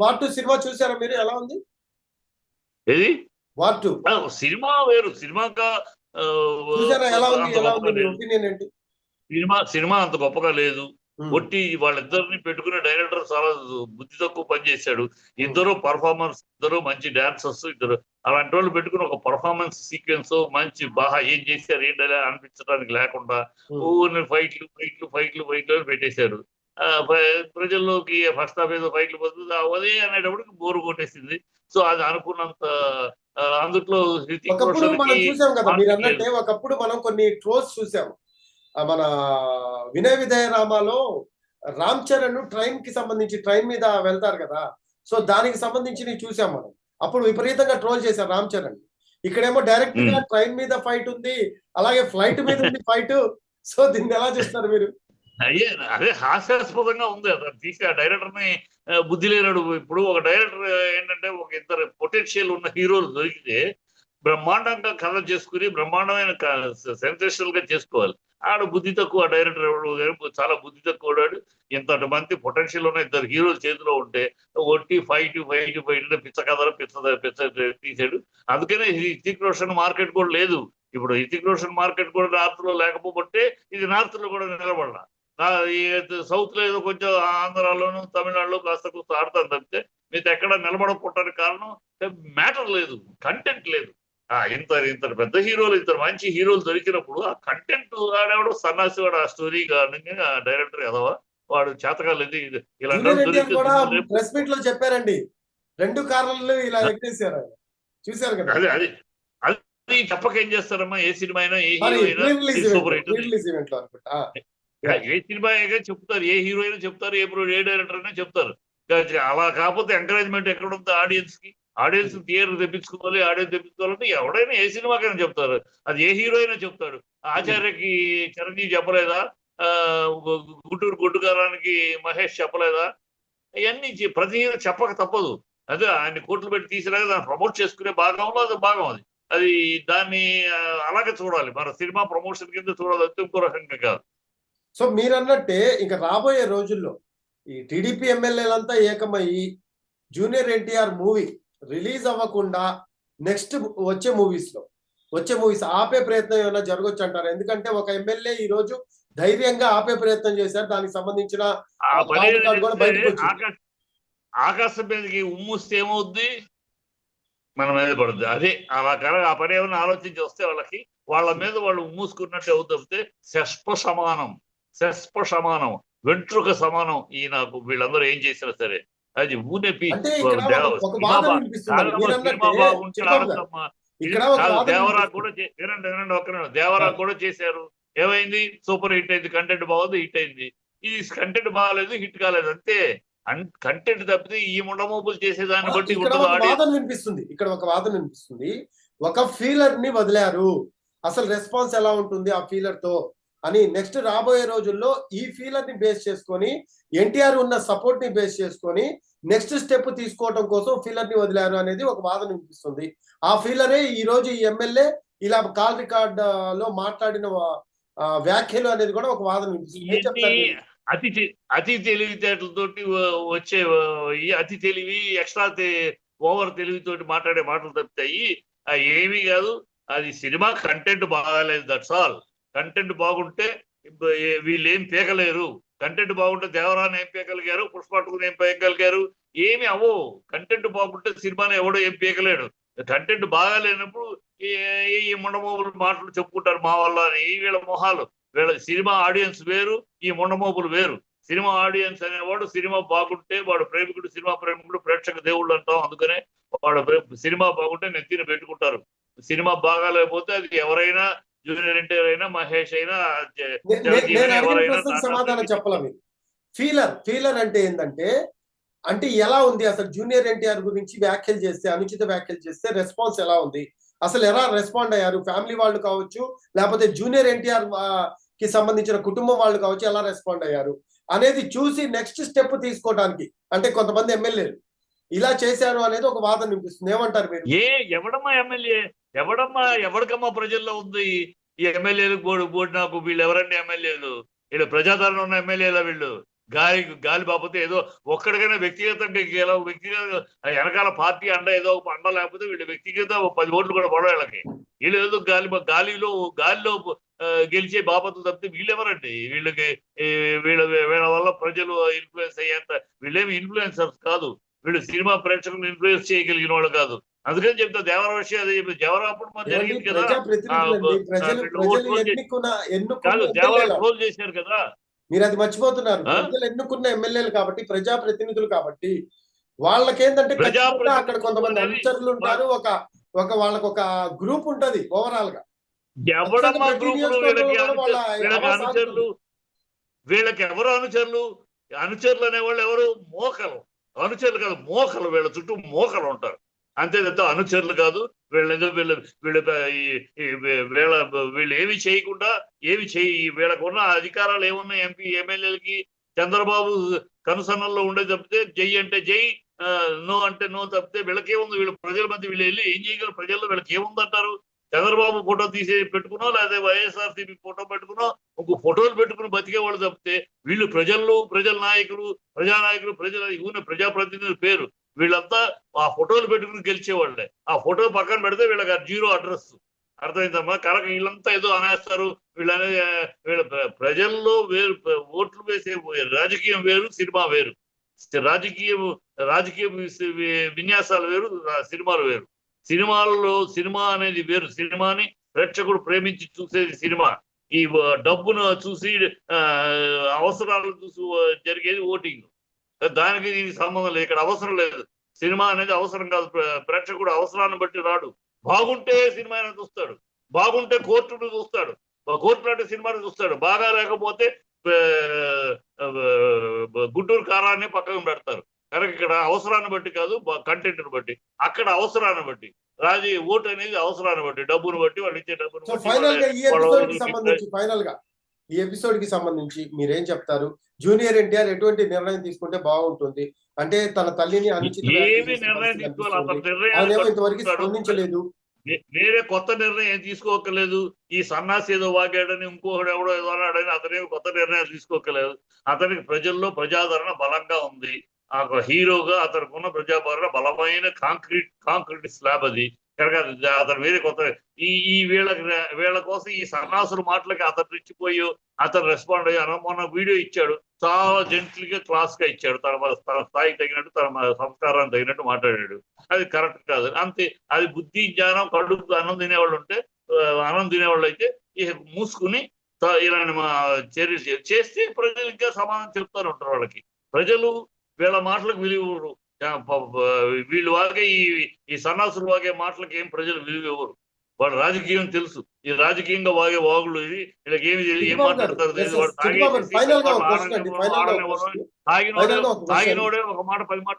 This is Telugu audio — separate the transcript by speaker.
Speaker 1: వార్ టూ సినిమా చూసారా మీరు? ఎలా ఉంది?
Speaker 2: ఏది?
Speaker 1: War two.
Speaker 2: ఆ, సినిమా వేరు. సినిమాగా
Speaker 1: ఎలా ఉంది? ఎలా ఉంది. ఒపీనియన్ ఏంటి?
Speaker 2: సినిమా సినిమా అంత గొప్పగా లేదు. ఒట్టి వాళ్ళిద్దరిని పెట్టుకునే డైరెక్టర్ చాలా బుద్ధి తక్కువ పని చేశాడు. ఇద్దరు పర్ఫార్మెన్స్ ఇద్దరు మంచి డాన్సర్స్ ఇద్దరు అలాంటి వాళ్ళు పెట్టుకుని ఒక పర్ఫార్మెన్స్ సీక్వెన్స్ మంచి బాగా ఏం చేశారు ఏంటనే అనిపించడానికి లేకుండా. ఊరిని ఫైట్లు ఫైట్లు ఫైట్లు ఫైట్లు అని పెట్టేశారు. ప్రజల్లోకి ఫస్ట్ హాఫ్ ఏదో ఫైట్లు పోతుంది అదే అనేటప్పటికి బోరు కొట్టేసింది. సో అది అనుకున్నంత అందుట్లో
Speaker 1: ఒకప్పుడు మనం చూసాం కదా మీరు అన్నట్టే ఒకప్పుడు మనం కొన్ని ట్రోల్స్ చూసాం. మన వినయ విజయ రామాలో రామ్ చరణ్ ట్రైన్కి సంబంధించి ట్రైన్ మీద వెళ్తారు కదా. సో దానికి సంబంధించి చూసాం మనం. అప్పుడు విపరీతంగా ట్రోల్ చేశారు రామ్ చరణ్. ఇక్కడేమో డైరెక్ట్గా ట్రైన్ మీద ఫైట్ ఉంది అలాగే ఫ్లైట్ మీద ఉంది ఫైట్. సో దీన్ని ఎలా చూస్తారు మీరు?
Speaker 2: అయ్యే అదే హాస్యాస్పదంగా ఉంది. అతను తీసి ఆ డైరెక్టర్ని బుద్ధి లేనాడు. ఇప్పుడు ఒక డైరెక్టర్ ఏంటంటే ఒక ఇద్దరు పొటెన్షియల్ ఉన్న హీరోలు దొరికితే బ్రహ్మాండంగా కథ చేసుకుని బ్రహ్మాండమైన సెన్సేషనల్గా చేసుకోవాలి. ఆడ బుద్ధి తక్కువ డైరెక్టర్ ఎవడు? చాలా బుద్ధి తక్కువ వాడు ఇంతటి మంది పొటెన్షియల్ ఉన్న ఇద్దరు హీరోలు చేతిలో ఉంటే ఒట్టి ఫైవ్ ఫైట్ ఫైవ్ పిచ్చ కథలు పిచ్చ పిచ్చ తీసాడు. అందుకనే హితిక్ రోషన్ మార్కెట్ కూడా లేదు. ఇప్పుడు హితిక్ రోషన్ మార్కెట్ కూడా నార్త్లో లేకపోతే ఇది నార్త్లో కూడా నిలబడాలి. సౌత్లో ఏదో కొంచెం ఆంధ్రాలోను తమిళనాడులో కాస్త కొంత ఆడతాను తప్పితే మీతో ఎక్కడ నిలబడకపోవటానికి కారణం మ్యాటర్ లేదు కంటెంట్ లేదు. ఆ ఇంత ఇంత పెద్ద హీరోలు ఇంత మంచి హీరోలు దొరికినప్పుడు ఆ కంటెంట్ ఆడేవాడు సన్నాసి వాడు ఆ స్టోరీ డైరెక్టర్ ఎదవా? వాడు చేతకాలేదు ఇది? ఇలాంటి
Speaker 1: జూనియర్
Speaker 2: వాళ్ళు
Speaker 1: ఎన్టీఆర్ కూడా
Speaker 2: దొరికితే రేపు-
Speaker 1: ప్రెస్ మీట్లో చెప్పారండి. రెండు కార్లు ఇలా ఎక్కేసారు కదా?
Speaker 2: అదే అది అది చెప్పక ఏం చేస్తారమ్మా? ఏ సినిమా అయినా ఏ హీరో అయినా సూపర్ హిట్ ఏ సినిమా చెప్తారు ఏ హీరో అయినా చెప్తారు ఏ ప్రో- ఏ డైరెక్టర్ అయినా చెప్తారు. అలా కాకపోతే ఎంకరేజ్మెంట్ ఎక్కడ ఉంది ఆడియన్స్కి ఆడియన్స్ థియేటర్ తెప్పించుకోవాలి ఆడియన్స్ తెప్పించుకోవాలంటే ఎవడైనా ఏ సినిమాకైనా చెప్తారు. అది ఏ హీరో అయినా చెప్తాడు. ఆచార్యకి చిరంజీవి చెప్పలేదా? గుంటూరు గుడ్డుగారానికి మహేష్ చెప్పలేదా? ఇవన్నీ ప్రతి హీరో చెప్పక తప్పదు. అదే ఆయన కోట్లు పెట్టి తీసిరాక దాన్ని ప్రమోట్ చేసుకునే భాగంలో అది భాగం అది. అది దాన్ని అలాగే చూడాలి. మన సినిమా ప్రమోషన్ కింద చూడాలి. అంతే ఇంకో రకంగా కాదు.
Speaker 1: సో మీరు అన్నట్టే ఇంకా రాబోయే రోజుల్లో ఈ టీడీపీ ఎమ్మెల్యేలంతా ఏకమయ్యి జూనియర్ ఎన్టీఆర్ మూవీ రిలీజ్ అవ్వకుండా నెక్స్ట్ వచ్చే మూవీస్లో వచ్చే మూవీస్ ఆపే ప్రయత్నం ఏమైనా జరగచ్చు అంటారు? ఎందుకంటే ఒక ఎమ్మెల్యే ఈ రోజు ధైర్యంగా ఆపే ప్రయత్నం చేశారు. దానికి సంబంధించిన.
Speaker 2: ఆకాశ మీదకి ఉమ్మూస్తే ఏమవుద్ది? మన మీద పడుద్ది. అదే అలా కనుక ఆ పని ఏమైనా ఆలోచించి వస్తే వాళ్ళకి వాళ్ళ మీద వాళ్ళు ఉమ్మూసుకున్నట్టు అవుతే. శస్ప సమానం. శస్ప సమానం వెంట్రుక సమానం. ఈ నాకు వీళ్ళందరూ ఏం చేసినా సరే. అది ఊనెపి
Speaker 1: ఒక- ఒక ఒక
Speaker 2: దేవరా. కూడా వినండి వినండి ఒక్క నిమిషం. దేవరా కూడా చేశారు. ఏమైంది? సూపర్ హిట్ అయింది కంటెంట్ బాగుంది హిట్ అయింది. ఇది కంటెంట్ బాగాలేదు హిట్ కాలేదు. అంతే. కంటెంట్ తప్పితే ఈ ముండమోపులు చేసేదాన్ని బట్టి
Speaker 1: ఒక వాదన వినిపిస్తుంది. ఇక్కడ ఒక వాదన వినిపిస్తుంది. ఒక ఫీలర్ని వదిలారు. అసలు రెస్పాన్స్ ఎలా ఉంటుంది ఆ ఫీలర్తో? అని నెక్స్ట్ రాబోయే రోజుల్లో ఈ ఫీలర్ని బేస్ చేసుకొని ఎన్టీఆర్ ఉన్న సపోర్ట్ని బేస్ చేసుకొని నెక్స్ట్ స్టెప్ తీసుకోవడం కోసం ఫీలర్ని వదిలారు అనేది ఒక వాదన వినిపిస్తుంది. ఆ ఫీలరే ఈ రోజు ఈ ఎమ్మెల్యే ఇలా కాల్ రికార్డ్లో మాట్లాడిన వ్యాఖ్యలు అనేది కూడా ఒక వాదన వినిపిస్తుంది?
Speaker 2: అతి అతి తెలివితేటలతోటి వచ్చే అతి తెలివి ఎక్స్ట్రా ఓవర్ తెలివితోటి మాట్లాడే మాటలు తప్పితాయి ఏమీ కాదు. అది సినిమా కంటెంట్ బాగాలేదు దట్స్ ఆల్. కంటెంట్ బాగుంటే వీళ్ళు ఏం పీకలేరు. కంటెంట్ బాగుంటే దేవరాన్ని ఏం పీకగలిగారు పుష్పట్టుకుని ఏం పీకగలిగారు ఏమి అవ్వవు. కంటెంట్ బాగుంటే సినిమాని ఎవడో ఏం పీకలేడు. కంటెంట్ బాగాలేనప్పుడు ఈ- ఈ ముండమోబులు మాటలు చెప్పుకుంటారు మా వల్ల అని. ఈ వీళ్ళ మొహాలు. వీళ్ళ సినిమా ఆడియన్స్ వేరు ఈ ముండమోపులు వేరు. సినిమా ఆడియన్స్ అనేవాడు సినిమా బాగుంటే వాడు ప్రేమికుడు సినిమా ప్రేమికుడు ప్రేక్షక దేవుళ్ళు అంటాం. అందుకనే వాడు సినిమా బాగుంటే నెత్తిన పెట్టుకుంటారు. సినిమా బాగాలేకపోతే అది ఎవరైనా జూనియర్ ఎన్టీఆర్ అయినా మహేష్ అయినా
Speaker 1: సమాధానం. చెప్పాల మీరు? ఫీలర్ ఫీలర్ అంటే ఏంటంటే అంటే ఎలా ఉంది అసలు జూనియర్ ఎన్టీఆర్ గురించి వ్యాఖ్యలు చేస్తే అనుచిత వ్యాఖ్యలు చేస్తే రెస్పాన్స్ ఎలా ఉంది? అసలు ఎలా రెస్పాండ్ అయ్యారు? ఫ్యామిలీ వాళ్ళు కావచ్చు లేకపోతే జూనియర్ ఎన్టీఆర్కి సంబంధించిన కుటుంబం వాళ్ళు కావచ్చు ఎలా రెస్పాండ్ అయ్యారు? అనేది చూసి నెక్స్ట్ స్టెప్ తీసుకోవడానికి అంటే కొంతమంది ఎమ్మెల్యేలు. ఇలా చేశారు అనేది ఒక వాదన వినిపిస్తుంది. ఏమంటారు మీరు?
Speaker 2: ఏ ఎవడమ్మా ఎమ్మెల్యే? ఎవడమ్మా ఎవరికమ్మా ప్రజల్లో ఉంది? ఈ ఎమ్మెల్యేలు బోర్డు బోర్డు నాకు వీళ్ళు ఎవరండి ఎమ్మెల్యేలు? వీళ్ళు ప్రజాదరణ ఉన్న ఎమ్మెల్యేలా వీళ్ళు? గాలి గాలి బాపతే ఏదో ఒక్కడికైనా వ్యక్తిగతంగా వ్యక్తిగత వెనకాల పార్టీ అండ ఏదో ఒక అండ లేకపోతే వీళ్ళు వ్యక్తిగత ఒక పది ఓట్లు కూడా పడవ వీళ్ళకి. వీళ్ళు ఏదో గాలి గాలిలో గాలిలో గెలిచే బాపతులు తప్పితే వీళ్ళెవరండి వీళ్ళకి వీళ్ళ వీళ్ళ వల్ల ప్రజలు ఇన్ఫ్లుయెన్స్ అయ్యేంత వీళ్ళేమి ఇన్ఫ్లుయెన్సర్స్ కాదు. వీళ్ళు సినిమా ప్రేక్షకులను ఇన్ఫ్లుయెన్స్ చేయగలిగిన వాళ్ళు కాదు. అందుకని చెప్తా దేవర విషయం అదే చెప్తా. దేవర అప్పుడు మరి జరిగింది కదా? కాదు దేవర. ట్రోల్ చేశారు కదా?
Speaker 1: మీరు అది మర్చిపోతున్నారు? ప్రజలు ఎన్నుకున్న ఎమ్మెల్యేలు కాబట్టి ప్రజాప్రతినిధులు కాబట్టి వాళ్ళకేంటంటే అక్కడ కొంతమంది అనుచరులు ఉంటారు ఒక ఒక వాళ్ళకి ఒక గ్రూప్ ఉంటది ఓవరాల్గా.
Speaker 2: ఎవడమ్మా గ్రూపులు వీళ్ళకి అనుచరులు వీళ్ళకి ఎవరు అనుచరులు? అనుచరులు అనేవాళ్ళు ఎవరు? మోకలు. అనుచరులు కాదు మోకలు. వీళ్ళ చుట్టూ మోకలు ఉంటారు. అంతే తప్ప అనుచరులు కాదు. వీళ్ళు వీళ్ళు వీళ్ళు వీళ్ళ వీళ్ళ వీళ్ళు ఏమి చేయకుండా ఏమి చేయి వీళ్ళకున్న అధికారాలు ఏమున్నాయి? ఎంపీ ఎమ్మెల్యేలకి చంద్రబాబు కనుసన్నల్లో ఉండే తప్పితే జై అంటే జై ఆ, నో అంటే నో తప్పితే వీళ్ళకేముంది? వీళ్ళు ప్రజల మధ్య వీళ్ళు వెళ్ళి ఏం చేయగలరు? ప్రజల్లో వీళ్ళకి ఏముందంటారు చంద్రబాబు ఫోటో తీసి పెట్టుకునో లేదా వైఎస్ఆర్సీపీ ఫోటో పెట్టుకునో ఇంకో ఫోటోలు పెట్టుకుని బతికే వాళ్ళు తప్పితే వీళ్ళు ప్రజల్లో ప్రజల నాయకులు ప్రజానాయకులు ప్రజల ఇవ్వని ప్రజాప్రతినిధుల పేరు వీళ్ళంతా ఆ ఫోటోలు పెట్టుకుని గెలిచేవాళ్ళే. ఆ ఫోటో పక్కన పెడితే వీళ్ళకి జీరో అడ్రస్ అర్థమైందమ్మా కనుక వీళ్ళంతా ఏదో అనేస్తారు. వీళ్ళనే వీళ్ళ ప్ర- ప్రజల్లో వేరు ఓట్లు వేసే రాజకీయం వేరు సినిమా వేరు. రాజకీయం రాజకీయ విన్యాసాలు వేరు సినిమాలు వేరు. సినిమాల్లో సినిమా అనేది వేరు. సినిమాని ప్రేక్షకుడు ప్రేమించి చూసేది సినిమా. ఈ డబ్బును చూసి ఆ, అవసరాలు చూసి జరిగేది ఓటింగ్. దానికి దీనికి సంబంధం లేదు. ఇక్కడ అవసరం లేదు. సినిమా అనేది అవసరం కాదు. ప్ర- ప్రేక్షకుడు అవసరాన్ని బట్టి రాడు. బాగుంటే సినిమా చూస్తాడు. బాగుంటే కోర్టును చూస్తాడు. కోర్టు అంటే సినిమాని చూస్తాడు. బాగా లేకపోతే గుంటూరు కారాన్ని పక్కన పెడతారు. కనుక ఇక్కడ అవసరాన్ని బట్టి కాదు కంటెంట్ బట్టి. అక్కడ అవసరాన్ని బట్టి. రాజీ ఓటు అనేది అవసరాన్ని బట్టి. డబ్బును బట్టి వాళ్ళు ఇచ్చే డబ్బును
Speaker 1: ఫైనల్గా ఈ
Speaker 2: ఎపిసోడ్కి
Speaker 1: సంబంధించి మీరేం చెప్తారు? జూనియర్ ఎన్టీఆర్ ఎటువంటి నిర్ణయం తీసుకుంటే బాగుంటుంది? అంటే తన తల్లిని
Speaker 2: అతని
Speaker 1: ఇంతవరకు. స్పందించలేదు.
Speaker 2: వేరే కొత్త నిర్ణయం తీసుకోకలేదు ఈ సన్నాసి ఏదో వాగాడని ఇంకొకడు ఎవడో ఏదో అన్నాడని అతనేమి కొత్త నిర్ణయాలు తీసుకోకలేదు అతనికి ప్రజల్లో ప్రజాదరణ బలంగా ఉంది. ఆ హీరోగా అతనికి ఉన్న ప్రజాదరణ బలమైన కాంక్రీట్ కాంక్రీట్ స్లాబ్ అది. కనుక అతను వేరే కొత్త ఈ ఈ వీళ్ళ వీళ్ళ కోసం ఈ సన్నాసుల మాటలకి అతను రెచ్చిపోయి అతను రెస్పాండ్ అయ్యి మొన్న వీడియో ఇచ్చాడు. చాలా జెంట్లీ గా క్లాస్గా ఇచ్చాడు. తన తన స్థాయికి తగినట్టు తన సంస్కారానికి తగినట్టు మాట్లాడాడు. అది కరెక్ట్ కాదు. అంతే. అది బుద్ధి జ్ఞానం కడుపు అన్నం తినేవాళ్ళు ఉంటే అన్నం తినేవాళ్ళు అయితే మూసుకుని ఇలాంటి మా చర్యలు చేస్తే ప్రజలు ఇంకా సమాధానం చెప్తారు ఉంటారు వాళ్ళకి. ప్రజలు వీళ్ళ మాటలకు విలువ వీళ్ళు వాగే ఈ ఈ సన్నాసులు వాగే మాటలకు ఏం ప్రజలు విలువ ఇవ్వరు వాడు రాజకీయం తెలుసు. ఈ రాజకీయంగా వాగే వాగులు ఇది వీళ్ళకి ఏమి తెలియదు ఏం మాట్లాడతారు. తాగినోడే. తాగినోడే ఒక మాట పది మాట